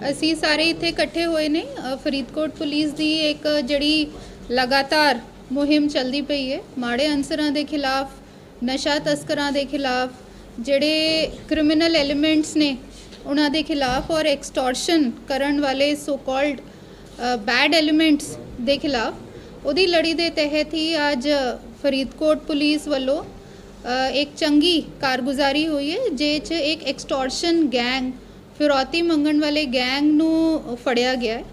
ਅਸੀਂ ਸਾਰੇ ਇੱਥੇ ਇਕੱਠੇ ਹੋਏ ਨੇ ਅ, ਫਰੀਦਕੋਟ ਪੁਲਿਸ ਦੀ ਇੱਕ ਜਿਹੜੀ ਲਗਾਤਾਰ ਮੁਹਿੰਮ ਚੱਲਦੀ ਪਈ ਹੈ ਮਾੜੇ ਅਨਸਰਾਂ ਦੇ ਖਿਲਾਫ ਨਸ਼ਾ ਤਸਕਰਾਂ ਦੇ ਖਿਲਾਫ ਜਿਹੜੇ ਕ੍ਰਿਮੀਨਲ ਐਲੀਮੈਂਟਸ ਨੇ ਉਹਨਾਂ ਦੇ ਖਿਲਾਫ ਔਰ ਐਕਸਟੋਰਸ਼ਨ ਕਰਨ ਵਾਲੇ ਸੋ ਕਾਲਡ ਬੈਡ ਐਲੀਮੈਂਟਸ ਦੇ ਖਿਲਾਫ ਉਹਦੀ ਲੜੀ ਦੇ ਤਹਿਤ ਹੀ ਅੱਜ ਫਰੀਦਕੋਟ ਪੁਲਿਸ ਵੱਲੋਂ ਅ, ਇੱਕ ਚੰਗੀ ਕਾਰਗੁਜ਼ਾਰੀ ਹੋਈ ਹੈ ਜੇ ਚ ਇੱਕ ਐਕਸਟੋਰਸ਼ਨ ਗੈਂਗ ਫਿਰੌਤੀ ਮੰਗਣ ਵਾਲੇ ਗੈਂਗ ਨੂੰ ਫੜਿਆ ਗਿਆ ਹੈ।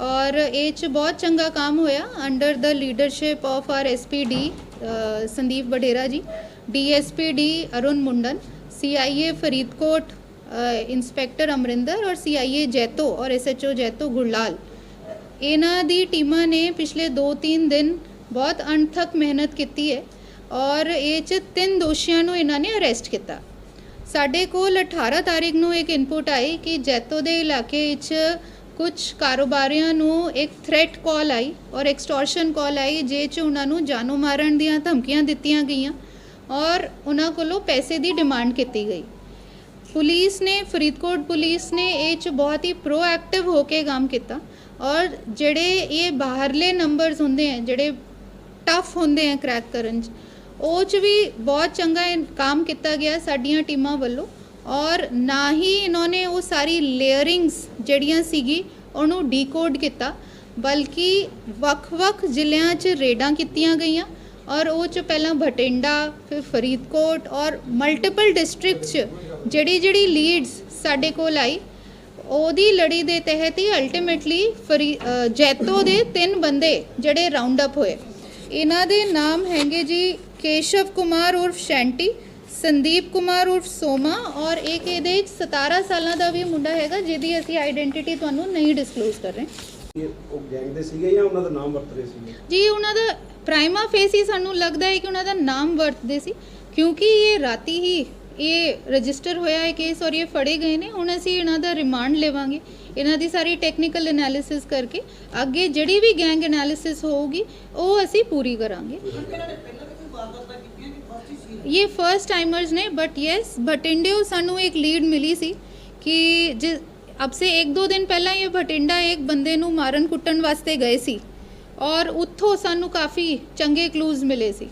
ਔਰ ਇਹ ਚ ਬਹੁਤ ਚੰਗਾ ਕੰਮ ਹੋਇਆ under the leadership of R SPD Sandeep Badera ji DSPD Arun Mundan CIA Faridkot inspector Amarinder ਔਰ ਸੀਆਈਏ ਜੈਤੋ ਔਰ ਐਸਐਚਓ ਜੈਤੋ ਗੁਰਲਾਲ। ਇਹਨਾਂ ਦੀ ਟੀਮਾਂ ਨੇ ਪਿਛਲੇ 2-3 ਦਿਨ ਬਹੁਤ ਅਣਥੱਕ ਮਿਹਨਤ ਕੀਤੀ ਹੈ ਔਰ ਇਹ ਚ ਤਿੰਨ ਦੋਸ਼ੀਆਂ ਨੂੰ ਇਹਨਾਂ ਨੇ ਅਰੈਸਟ ਕੀਤਾ। ਸਾਡੇ ਕੋਲ 18 ਤਾਰੀਖ ਨੂੰ ਇੱਕ ਇਨਪੁਟ ਆਈ ਕਿ ਜੈਤੋ ਦੇ ਇਲਾਕੇ ਵਿੱਚ ਕੁਝ ਕਾਰੋਬਾਰੀਆਂ ਨੂੰ ਇੱਕ ਥ੍ਰੈਟ ਕਾਲ ਆਈ ਔਰ ਐਕਸਟੋਰਸ਼ਨ ਕਾਲ ਆਈ ਜੇ ਚ ਉਹਨਾਂ ਨੂੰ ਜਾਨੋਂ ਮਾਰਨ ਦੀਆਂ ਧਮਕੀਆਂ ਦਿੱਤੀਆਂ ਗਈਆਂ ਔਰ ਉਹਨਾਂ ਕੋਲੋਂ ਪੈਸੇ ਦੀ ਡਿਮਾਂਡ ਕੀਤੀ ਗਈ। ਪੁਲਿਸ ਨੇ, ਫਰੀਦਕੋਟ ਪੁਲਿਸ ਨੇ ਇਹ ਚ ਬਹੁਤ ਹੀ ਪ੍ਰੋਐਕਟਿਵ ਹੋ ਕੇ ਕੰਮ ਕੀਤਾ ਔਰ ਜਿਹੜੇ ਇਹ ਬਾਹਰਲੇ ਨੰਬਰਸ ਹੁੰਦੇ ਆ, ਜਿਹੜੇ ਟਫ ਹੁੰਦੇ ਆ ਕ੍ਰੈਕ ਕਰਨ ਚ ਉਹ ਚ ਵੀ ਬਹੁਤ ਚੰਗਾ ਇਹ ਕੰਮ ਕੀਤਾ ਗਿਆ ਸਾਡੀਆਂ ਟੀਮਾਂ ਵੱਲੋਂ। ਔਰ ਨਾ ਹੀ ਇਹਨਾਂ ਨੇ ਉਹ ਸਾਰੀ ਲੇਅਰਿੰਗਸ ਜਿਹੜੀਆਂ ਸੀਗੀ, ਉਹਨੂੰ ਡੀਕੋਡ ਕੀਤਾ। ਬਲਕਿ ਵੱਖ-ਵੱਖ ਜ਼ਿਲ੍ਹਿਆਂ 'ਚ ਰੇਡਾਂ ਕੀਤੀਆਂ ਗਈਆਂ। ਔਰ ਉਹ 'ਚ ਪਹਿਲਾਂ ਬਠਿੰਡਾ, ਫਿਰ ਫਰੀਦਕੋਟ ਔਰ ਮਲਟੀਪਲ ਡਿਸਟ੍ਰਿਕਟ 'ਚ ਜਿਹੜੀ ਜਿਹੜੀ ਲੀਡਸ ਸਾਡੇ ਕੋਲ ਆਈ, ਉਹਦੀ ਲੜੀ ਦੇ ਤਹਿਤ ਹੀ ਅਲਟੀਮੇਟਲੀ ਫਰੀ ਜੈਤੋ ਦੇ ਤਿੰਨ ਬੰਦੇ ਜਿਹੜੇ ਰਾਉਂਡ ਅਪ ਹੋਏ। ਇਹਨਾਂ ਦੇ ਨਾਮ ਹੈਗੇ ਜੀ ਕੇਸ਼ਵ ਕੁਮਾਰ ਉਰਫ ਸ਼ੈਂਟੀ ਸੰਦੀਪ ਕੁਮਾਰ ਉਰਫ ਸੋਮਾ ਔਰ ਇੱਕ ਇਹਦੇ ਵਿੱਚ 17 ਸਾਲਾਂ ਦਾ ਵੀ ਮੁੰਡਾ ਹੈਗਾ ਜਿਹਦੀ ਅਸੀਂ ਆਇਡੈਂਟੀਟੀ ਤੁਹਾਨੂੰ ਨਹੀਂ ਡਿਸਕਲੋਜ਼ ਕਰ ਰਹੇ ਇਹ ਉਹ ਗੈਂਗ ਦੇ ਸੀਗੇ ਜਾਂ ਉਹਨਾਂ ਦਾ ਨਾਮ ਵਰਤ ਰਹੇ ਸੀਗੇ ਜੀ ਉਹਨਾਂ ਦਾ ਪ੍ਰਾਈਮਾ ਫੇਸ ਹੀ ਸਾਨੂੰ ਲੱਗਦਾ ਹੈ ਕਿ ਉਹਨਾਂ ਦਾ ਨਾਮ ਵਰਤਦੇ ਸੀ ਕਿਉਂਕਿ ਇਹ ਰਾਤੀ ਹੀ ਇਹ ਰਜਿਸਟਰ ਹੋਇਆ ਹੈ ਕੇਸ ਔਰ ਇਹ ਫੜੇ ਗਏ ਨੇ ਹੁਣ ਅਸੀਂ ਇਹਨਾਂ ਦਾ ਰਿਮਾਂਡ ਲਵਾਂਗੇ ਇਹਨਾਂ ਦੀ ਸਾਰੀ ਟੈਕਨੀਕਲ ਐਨਾਲਿਸਿਸ ਕਰਕੇ ਅੱਗੇ ਜਿਹੜੀ ਵੀ ਗੈਂਗ ਐਨਾਲਿਸਿਸ ਹੋਊਗੀ ਉਹ ਅਸੀਂ ਪੂਰੀ ਕਰਾਂਗੇ ਇਹ ਫਰਸਟ ਟਾਈਮਰਸ ਨੇ ਬਟ ਯੈਸ ਭਟਿੰਡਿਓ ਸਾਨੂੰ ਇੱਕ ਲੀਡ ਮਿਲੀ ਸੀ ਕਿ ਜਿ ਅਬ ਸੇ 1-2 ਦਿਨ ਪਹਿਲਾਂ ਇਹ ਭਟਿੰਡਾ ਇੱਕ ਬੰਦੇ ਨੂੰ ਮਾਰਨ ਕੁੱਟਣ ਵਾਸਤੇ ਗਏ ਸੀ ਔਰ ਉੱਥੋਂ ਸਾਨੂੰ ਕਾਫੀ ਚੰਗੇ ਕਲੂਜ਼ ਮਿਲੇ ਸੀ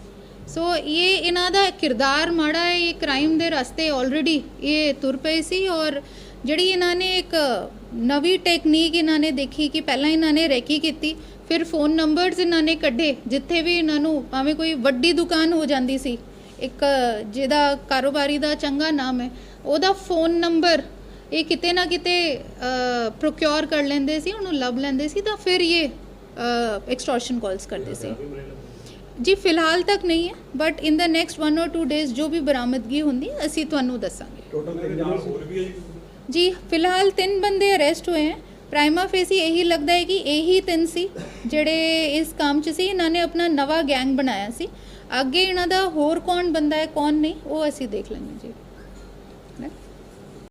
ਸੋ ਇਹ ਇਹਨਾਂ ਦਾ ਕਿਰਦਾਰ ਮਾੜਾ ਹੈ ਇਹ ਕ੍ਰਾਈਮ ਦੇ ਰਸਤੇ ਆਲਰੇਡੀ ਇਹ ਤੁਰ ਪਏ ਸੀ ਔਰ ਜਿਹੜੀ ਇਹਨਾਂ ਨੇ ਇੱਕ ਨਵੀਂ ਟੈਕਨੀਕ ਇਹਨਾਂ ਨੇ ਦੇਖੀ ਕਿ ਪਹਿਲਾਂ ਇਹਨਾਂ ਨੇ ਰੈਕੀ ਕੀਤੀ ਫਿਰ ਫੋਨ ਨੰਬਰਸ ਇਹਨਾਂ ਨੇ ਕੱਢੇ ਜਿੱਥੇ ਵੀ ਇਹਨਾਂ ਨੂੰ ਭਾਵੇਂ ਕੋਈ ਵੱਡੀ ਦੁਕਾਨ ਹੋ ਜਾਂਦੀ ਸੀ ਇੱਕ ਜਿਹਦਾ ਕਾਰੋਬਾਰੀ ਦਾ ਚੰਗਾ ਨਾਮ ਹੈ ਉਹਦਾ ਫੋਨ ਨੰਬਰ ਇਹ ਕਿਤੇ ਨਾ ਕਿਤੇ ਪ੍ਰੋਕਿਉਰ ਕਰ ਲੈਂਦੇ ਸੀ ਉਹਨੂੰ ਲੱਭ ਲੈਂਦੇ ਸੀ ਤਾਂ ਫਿਰ ਇਹ ਐਕਸਟੋਰਸ਼ਨ ਕਾਲਸ ਕਰਦੇ ਸੀ। ਜੀ ਫਿਲਹਾਲ ਤੱਕ ਨਹੀਂ ਹੈ but in the next 1 or 2 days ਜੋ ਵੀ ਬਰਾਮਦਗੀ ਹੁੰਦੀ ਅਸੀਂ ਤੁਹਾਨੂੰ ਦੱਸਾਂਗੇ। ਟੋਟਲ ਹੋਰ ਵੀ ਹੈ ਜੀ? ਜੀ ਫਿਲਹਾਲ ਤਿੰਨ ਬੰਦੇ ਅਰੈਸਟ ਹੋਏ ਹਨ ਪ੍ਰਾਈਮਾ ਫੇਸੀ ਇਹੀ ਲੱਗਦਾ ਹੈ ਕਿ ਇਹੀ ਤਿੰਨ ਸੀ ਜਿਹੜੇ ਇਸ ਕੰਮ 'ਚ ਸੀ, ਇਹਨਾਂ ਨੇ ਆਪਣਾ ਨਵਾਂ ਗੈਂਗ ਬਣਾਇਆ ਸੀ। ਅੱਗੇ ਇਹਨਾਂ ਦਾ ਹੋਰ ਕੌਣ ਬੰਦਾ ਹੈ, ਕੌਣ ਨਹੀਂ, ਉਹ ਅਸੀਂ ਦੇਖ ਲਾਂਗੇ ਜੀ।